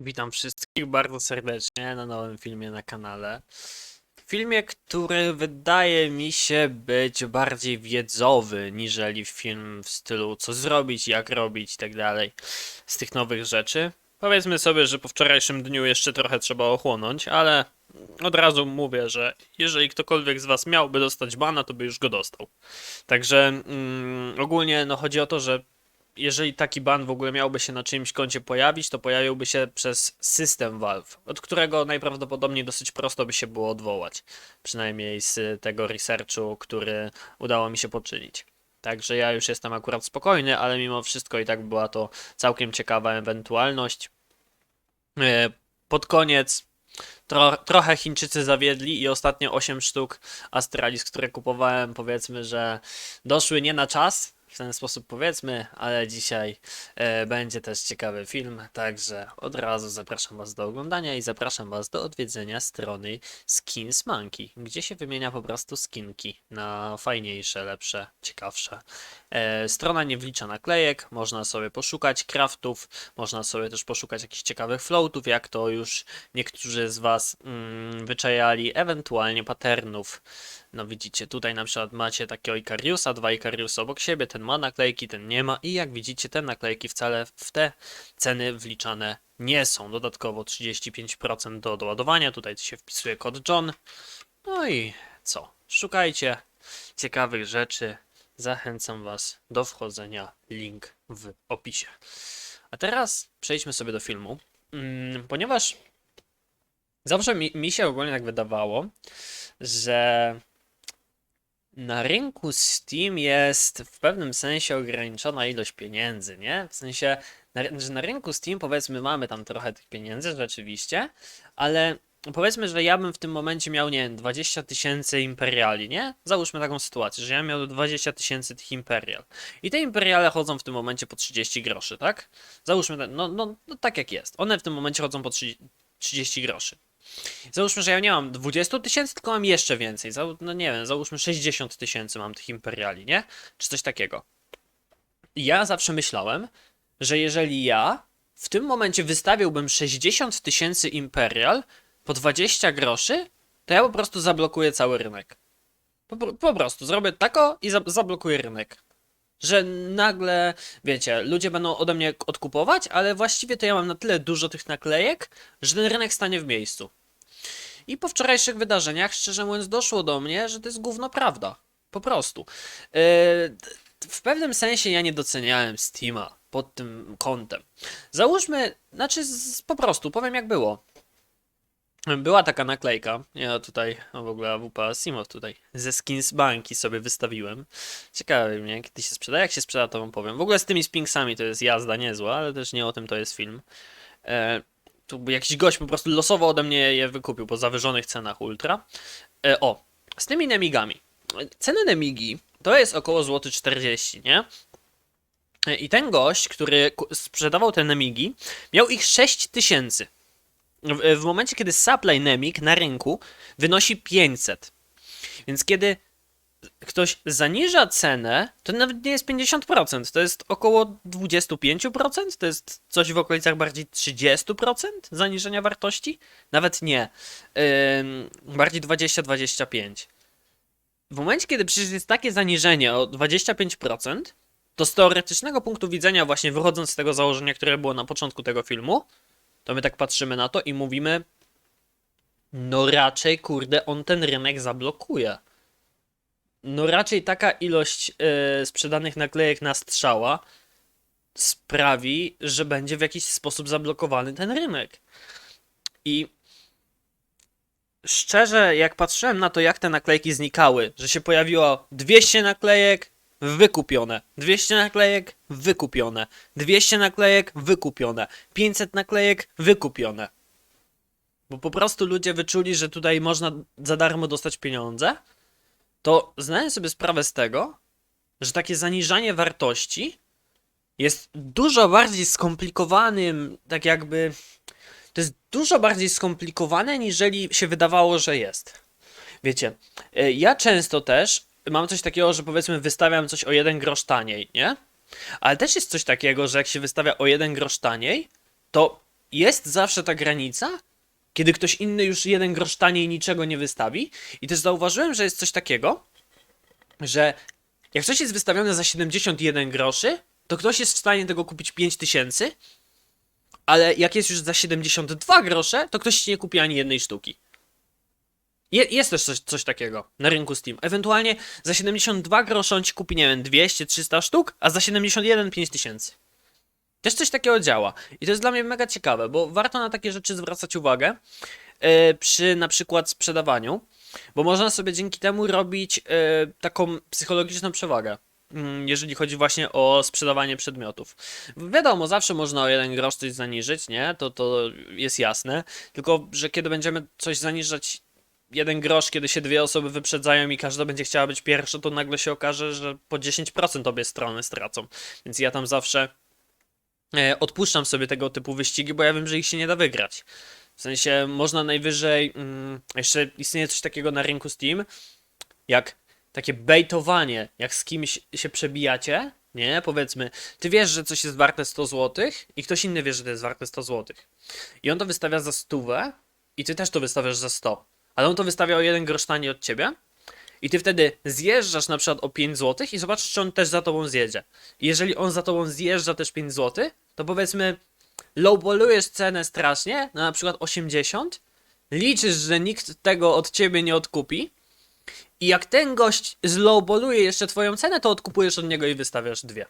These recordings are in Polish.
Witam wszystkich bardzo serdecznie na nowym filmie na kanale. Filmie, który wydaje mi się być bardziej wiedzowy niżeli film w stylu co zrobić, jak robić i tak dalej z tych nowych rzeczy. Powiedzmy sobie, że po wczorajszym dniu jeszcze trochę trzeba ochłonąć, ale od razu mówię, że jeżeli ktokolwiek z was miałby dostać bana, to by już go dostał. Także mm, ogólnie no chodzi o to, że jeżeli taki ban w ogóle miałby się na czyimś koncie pojawić, to pojawiłby się przez system Valve, od którego najprawdopodobniej dosyć prosto by się było odwołać. Przynajmniej z tego researchu, który udało mi się poczynić. Także ja już jestem akurat spokojny, ale mimo wszystko i tak była to całkiem ciekawa ewentualność. E, Pod koniec tro, trochę Chińczycy zawiedli i ostatnie 8 sztuk Astralis, które kupowałem, powiedzmy, że doszły nie na czas, w ten sposób powiedzmy, ale dzisiaj e, będzie też ciekawy film, także od razu zapraszam Was do oglądania i zapraszam Was do odwiedzenia strony Skins Monkey, gdzie się wymienia po prostu skinki na fajniejsze, lepsze, ciekawsze. E, strona nie wlicza naklejek, można sobie poszukać craftów, można sobie też poszukać jakichś ciekawych floatów, jak to już niektórzy z Was mm, wyczajali, ewentualnie patternów. No widzicie, tutaj na przykład macie takiego Ikariusa, dwa Ikariusy obok siebie, ten ma naklejki, ten nie ma i jak widzicie te naklejki wcale w te ceny wliczane nie są. Dodatkowo 35% do doładowania, tutaj się wpisuje kod John. No i co? Szukajcie ciekawych rzeczy. Zachęcam Was do wchodzenia, link w opisie. A teraz przejdźmy sobie do filmu, mm, ponieważ zawsze mi, mi się ogólnie tak wydawało, że na rynku Steam jest w pewnym sensie ograniczona ilość pieniędzy, nie? W sensie, na, że na rynku Steam powiedzmy mamy tam trochę tych pieniędzy rzeczywiście, ale powiedzmy, że ja bym w tym momencie miał, nie wiem, 20 tysięcy imperiali, nie? Załóżmy taką sytuację, że ja miał 20 tysięcy tych imperial. I te imperiale chodzą w tym momencie po 30 groszy, tak? Załóżmy, no, no, no tak jak jest. One w tym momencie chodzą po 30 30 groszy. Załóżmy, że ja nie mam 20 tysięcy, tylko mam jeszcze więcej. No nie wiem, załóżmy 60 tysięcy mam tych imperiali, nie? Czy coś takiego. I Ja zawsze myślałem, że jeżeli ja w tym momencie wystawiłbym 60 tysięcy imperial po 20 groszy, to ja po prostu zablokuję cały rynek. Po, po prostu zrobię tako i za, zablokuję rynek. Że nagle, wiecie, ludzie będą ode mnie odkupować, ale właściwie to ja mam na tyle dużo tych naklejek, że ten rynek stanie w miejscu. I po wczorajszych wydarzeniach, szczerze mówiąc, doszło do mnie, że to jest gówno prawda. Po prostu. Yy, w pewnym sensie ja nie doceniałem Steama pod tym kątem. Załóżmy, znaczy z, po prostu, powiem jak było. Była taka naklejka, ja tutaj, o w ogóle AWP Asimow tutaj, ze Skins Banki sobie wystawiłem. Ciekawe mnie, kiedy się sprzeda, jak się sprzeda to wam powiem. W ogóle z tymi Spinksami to jest jazda niezła, ale też nie o tym to jest film. E, tu jakiś gość po prostu losowo ode mnie je wykupił po zawyżonych cenach ultra. E, o, z tymi Nemigami. Ceny Nemigi to jest około złoty 40, nie? E, I ten gość, który sprzedawał te Nemigi, miał ich 6000. W, w momencie, kiedy supply Nemig na rynku wynosi 500. Więc kiedy ktoś zaniża cenę, to nawet nie jest 50%, to jest około 25%, to jest coś w okolicach bardziej 30% zaniżenia wartości? Nawet nie. Ym, bardziej 20-25. W momencie, kiedy przecież jest takie zaniżenie o 25%, to z teoretycznego punktu widzenia, właśnie wychodząc z tego założenia, które było na początku tego filmu, to my tak patrzymy na to i mówimy, no raczej, kurde, on ten rynek zablokuje. No raczej taka ilość e, sprzedanych naklejek na strzała sprawi, że będzie w jakiś sposób zablokowany ten rynek. I szczerze, jak patrzyłem na to, jak te naklejki znikały, że się pojawiło 200 naklejek, wykupione, 200 naklejek, wykupione, 200 naklejek, wykupione, 500 naklejek, wykupione. Bo po prostu ludzie wyczuli, że tutaj można za darmo dostać pieniądze, to zdałem sobie sprawę z tego, że takie zaniżanie wartości jest dużo bardziej skomplikowanym, tak jakby. To jest dużo bardziej skomplikowane, niżeli się wydawało, że jest. Wiecie, e, ja często też mam coś takiego, że powiedzmy wystawiam coś o jeden grosz taniej, nie? Ale też jest coś takiego, że jak się wystawia o jeden grosz taniej, to jest zawsze ta granica, kiedy ktoś inny już jeden grosz taniej niczego nie wystawi. I też zauważyłem, że jest coś takiego, że jak coś jest wystawione za 71 groszy, to ktoś jest w stanie tego kupić 5000, ale jak jest już za 72 grosze, to ktoś nie kupi ani jednej sztuki. Je, jest też coś, coś takiego na rynku Steam. Ewentualnie za 72 grosze on ci kupi, nie wiem, 200-300 sztuk, a za 71 5000. Też coś takiego działa. I to jest dla mnie mega ciekawe, bo warto na takie rzeczy zwracać uwagę e, przy na przykład sprzedawaniu, bo można sobie dzięki temu robić e, taką psychologiczną przewagę. mm, Jeżeli chodzi właśnie o sprzedawanie przedmiotów. Wiadomo, zawsze można o jeden grosz coś zaniżyć, nie? To, to jest jasne. Tylko, że kiedy będziemy coś zaniżać jeden grosz, kiedy się dwie osoby wyprzedzają i każda będzie chciała być pierwsza, to nagle się okaże, że po 10% obie strony stracą. Więc ja tam zawsze e, odpuszczam sobie tego typu wyścigi, bo ja wiem, że ich się nie da wygrać. W sensie można najwyżej. Mm, jeszcze istnieje coś takiego na rynku Steam, jak takie baitowanie, jak z kimś się przebijacie. Nie, powiedzmy, ty wiesz, że coś jest warte 100 zł i ktoś inny wie, że to jest warte 100 zł. I on to wystawia za stówę i ty też to wystawiasz za 100. Ale on to wystawia o jeden grosz taniej od ciebie. I ty wtedy zjeżdżasz na przykład o 5 zł i zobaczysz, czy on też za tobą zjedzie. I jeżeli on za tobą zjeżdża też 5 zł, to powiedzmy lowballujesz cenę strasznie, na, przykład 80, liczysz, że nikt tego od ciebie nie odkupi i jak ten gość zlowballuje jeszcze twoją cenę, to odkupujesz od niego i wystawiasz dwie.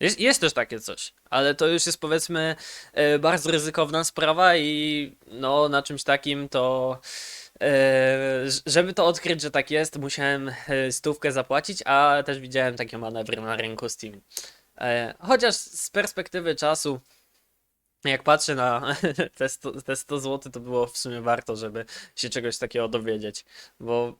Jest, jest też takie coś, ale to już jest powiedzmy e, bardzo ryzykowna sprawa i no na czymś takim to żeby to odkryć, że tak jest, musiałem e, stówkę zapłacić, a też widziałem takie manewry na rynku Steam. E, chociaż z perspektywy czasu jak patrzę na te 100, te 100 zł, to było w sumie warto, żeby się czegoś takiego dowiedzieć, bo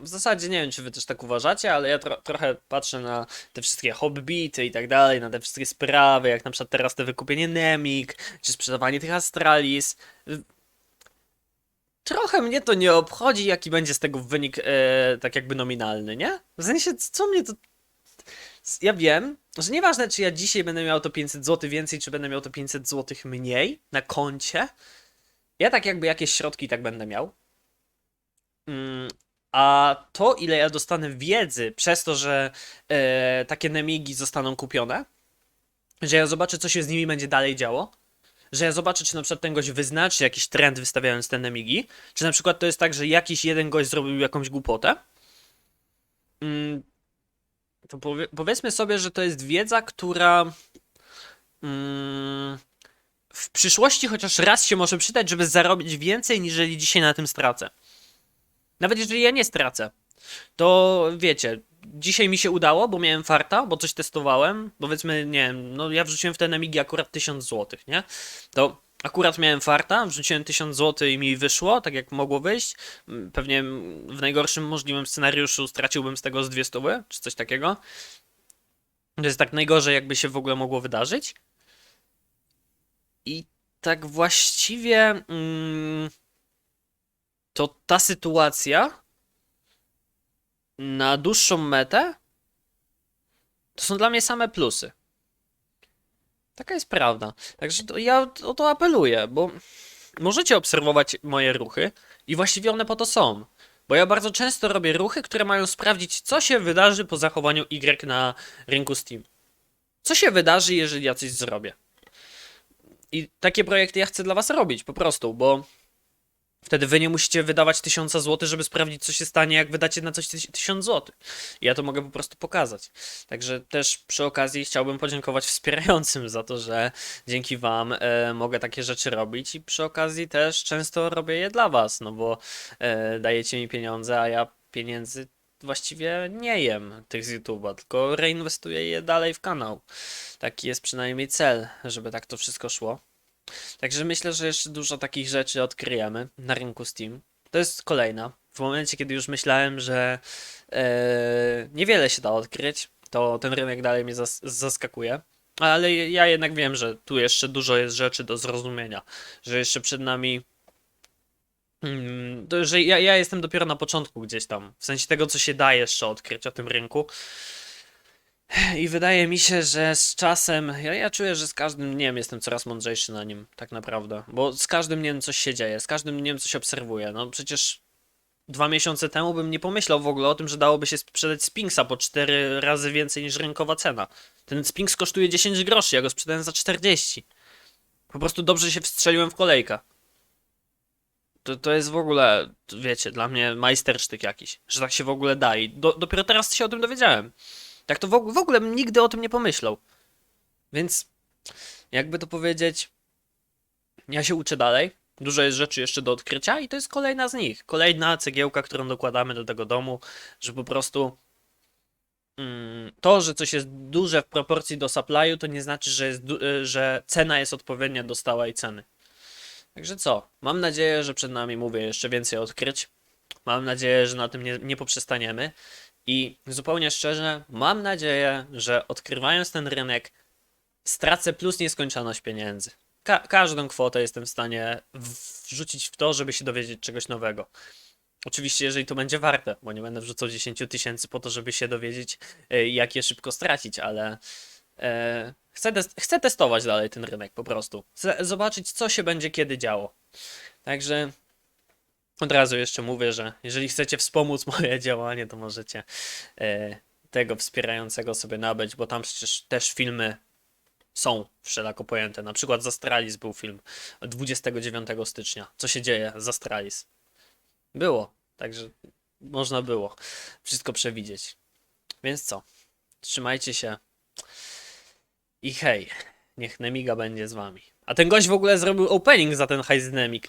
w zasadzie nie wiem, czy wy też tak uważacie, ale ja tro trochę patrzę na te wszystkie hobbity i tak dalej, na te wszystkie sprawy, jak na przykład teraz te wykupienie Nemik, czy sprzedawanie tych Astralis. Trochę mnie to nie obchodzi, jaki będzie z tego wynik e, tak jakby nominalny, nie? W sensie, co mnie to... Ja wiem, że nieważne, czy ja dzisiaj będę miał to 500 zł więcej, czy będę miał to 500 zł mniej na koncie, ja tak jakby jakieś środki tak będę miał. Mm, a to, ile ja dostanę wiedzy przez to, że e, takie nemigi zostaną kupione, że ja zobaczę, co się z nimi będzie dalej działo, że ja zobaczę, czy na przykład ten gość wyznaczy jakiś trend wystawiając te nemigi, czy na przykład to jest tak, że jakiś jeden gość zrobił jakąś głupotę, mm, to powie, powiedzmy sobie, że to jest wiedza, która mm, w przyszłości chociaż raz się może przydać, żeby zarobić więcej, niżeli dzisiaj na tym stracę. Nawet jeżeli ja nie stracę, to wiecie, dzisiaj mi się udało, bo miałem farta, bo coś testowałem. Powiedzmy, nie wiem, no ja wrzuciłem w te Nemigi akurat 1000 zł, nie? To akurat miałem farta, wrzuciłem 1000 zł i mi wyszło, tak jak mogło wyjść. Mm, Pewnie w najgorszym możliwym scenariuszu straciłbym z tego z dwie stówy, czy coś takiego. To jest tak najgorzej, jakby się w ogóle mogło wydarzyć. I tak właściwie. Mm, to ta sytuacja na dłuższą metę to są dla mnie same plusy. Taka jest prawda. Także to ja o to apeluję, bo możecie obserwować moje ruchy i właściwie one po to są. Bo ja bardzo często robię ruchy, które mają sprawdzić, co się wydarzy po zachowaniu Y na rynku Steam. Co się wydarzy, jeżeli ja coś zrobię. I takie projekty ja chcę dla was robić, po prostu, bo Wtedy wy nie musicie wydawać 1000 zł, żeby sprawdzić, co się stanie, jak wydacie na coś 1000 zł. Ja to mogę po prostu pokazać. Także też przy okazji chciałbym podziękować wspierającym za to, że dzięki wam e, mogę takie rzeczy robić i przy okazji też często robię je dla was, no bo e, dajecie mi pieniądze, a ja pieniędzy właściwie nie jem tych z YouTube'a, tylko reinwestuję je dalej w kanał. Taki jest przynajmniej cel, żeby tak to wszystko szło. Także myślę, że jeszcze dużo takich rzeczy odkryjemy na rynku Steam. To jest kolejna. W momencie, kiedy już myślałem, że e, niewiele się da odkryć, to ten rynek dalej mnie zas zaskakuje. Ale ja jednak wiem, że tu jeszcze dużo jest rzeczy do zrozumienia. Że jeszcze przed nami. Mm, to, że ja, ja jestem dopiero na początku gdzieś tam. W sensie tego, co się da jeszcze odkryć o tym rynku. I wydaje mi się, że z czasem, ja, ja czuję, że z każdym dniem jestem coraz mądrzejszy na nim, tak naprawdę. Bo z każdym dniem coś się dzieje, z każdym dniem coś obserwuję. No przecież dwa miesiące temu bym nie pomyślał w ogóle o tym, że dałoby się sprzedać Spinksa po 4 razy więcej niż rynkowa cena. Ten Spinks kosztuje 10 groszy, ja go sprzedałem za 40. Po prostu dobrze się wstrzeliłem w kolejkę. To, to jest w ogóle, wiecie, dla mnie majstersztyk jakiś, że tak się w ogóle da i do, dopiero teraz się o tym dowiedziałem. Tak to w, w ogóle nigdy o tym nie pomyślał. Więc, jakby to powiedzieć, ja się uczę dalej. Dużo jest rzeczy jeszcze do odkrycia i to jest kolejna z nich. Kolejna cegiełka, którą dokładamy do tego domu, że po prostu mm, to, że coś jest duże w proporcji do supply'u, to nie znaczy, że, jest że cena jest odpowiednia do stałej ceny. Także co? Mam nadzieję, że przed nami, mówię, jeszcze więcej odkryć. Mam nadzieję, że na tym nie, nie poprzestaniemy. I zupełnie szczerze, mam nadzieję, że odkrywając ten rynek, stracę plus nieskończoność pieniędzy. Ka- każdą kwotę jestem w stanie wrzucić w to, żeby się dowiedzieć czegoś nowego. Oczywiście, jeżeli to będzie warte, bo nie będę wrzucał 10 tysięcy po to, żeby się dowiedzieć, e, jak je szybko stracić, ale e, chcę, chcę testować dalej ten rynek po prostu. Chcę zobaczyć, co się będzie kiedy działo. Także od razu jeszcze mówię, że jeżeli chcecie wspomóc moje działanie, to możecie e, tego wspierającego sobie nabyć, bo tam przecież też filmy są wszelako pojęte. Na przykład z Astralis był film 29 stycznia. Co się dzieje z Astralis? Było, także można było wszystko przewidzieć. Więc co? Trzymajcie się i hej, niech Nemiga będzie z wami. A ten gość w ogóle zrobił opening za ten High Dynamic.